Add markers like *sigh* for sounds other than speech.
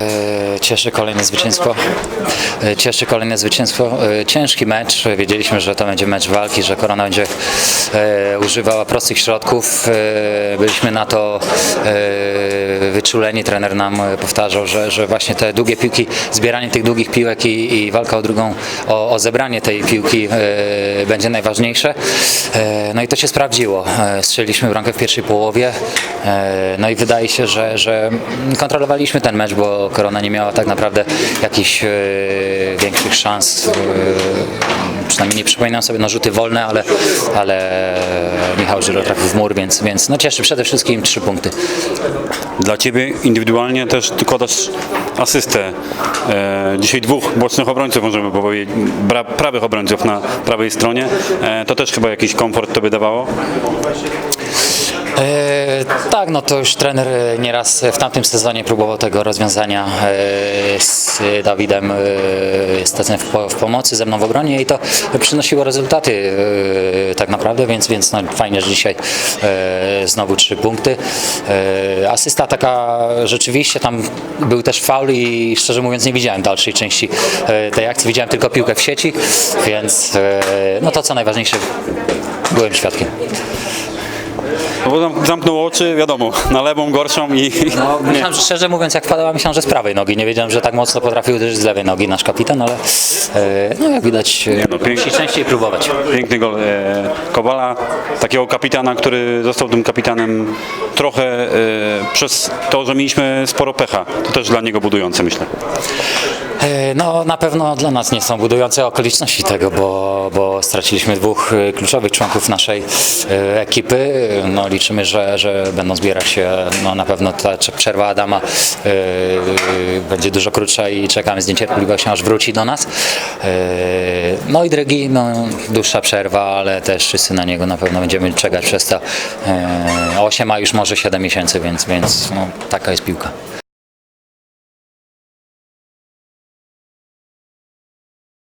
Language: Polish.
E, Cieszy kolejne zwycięstwo. E, Cieszy kolejne zwycięstwo. E, Ciężki mecz. Wiedzieliśmy, że to będzie mecz walki, że Korona będzie e, używała prostych środków. Byliśmy na to wyczuleni. Trener nam powtarzał, że, że właśnie te długie piłki, zbieranie tych długich piłek i, i walka o drugą, o, o zebranie tej piłki będzie najważniejsze. No i to się sprawdziło. Strzeliliśmy bramkę w pierwszej połowie. No i wydaje się, że, że kontrolowaliśmy ten mecz, bo Korona nie miała tak naprawdę jakichś e, większych szans. E, przynajmniej nie przypominam sobie, no rzuty wolne, ale, ale Michał Żyro trafił w mur, więc, więc no cieszy przede wszystkim trzy punkty. Dla Ciebie indywidualnie też dokładasz asystę. E, dzisiaj dwóch bocznych obrońców, możemy powiedzieć, prawych obrońców na prawej stronie. E, to też chyba jakiś komfort Tobie dawało. E, tak, no to już trener e, nieraz w tamtym sezonie próbował tego rozwiązania e, z Dawidem e, w, w pomocy ze mną w obronie i to przynosiło rezultaty e, tak naprawdę, więc, więc no, fajnie, że dzisiaj znowu trzy punkty. Asysta taka rzeczywiście, tam był też faul i szczerze mówiąc nie widziałem dalszej części tej akcji, widziałem tylko piłkę w sieci, więc no to co najważniejsze, byłem świadkiem. No bo zam- zamknął oczy, wiadomo, na lewą gorszą i... No, *laughs* myślałem, że szczerze mówiąc, jak wpadała, myślałem, że z prawej nogi. Nie wiedziałem, że tak mocno potrafił uderzyć z lewej nogi nasz kapitan, ale e, no jak widać, e, no, pięknie. musi częściej próbować. Piękny gol e, Kowala, takiego kapitana, który został tym kapitanem trochę e, przez to, że mieliśmy sporo pecha. To też dla niego budujące, myślę. E, No na pewno dla nas nie są budujące okoliczności tego, bo, bo straciliśmy dwóch e, kluczowych członków naszej ekipy. No, liczymy, że, że będą zbierać się, no, na pewno ta przerwa Adama będzie dużo krótsza i czekamy z niecierpliwością aż wróci do nas. No i Dregi, no, dłuższa przerwa, ale też wszyscy na niego na pewno będziemy czekać przez to e, 8, a już może 7 miesięcy, więc, więc no, taka jest piłka.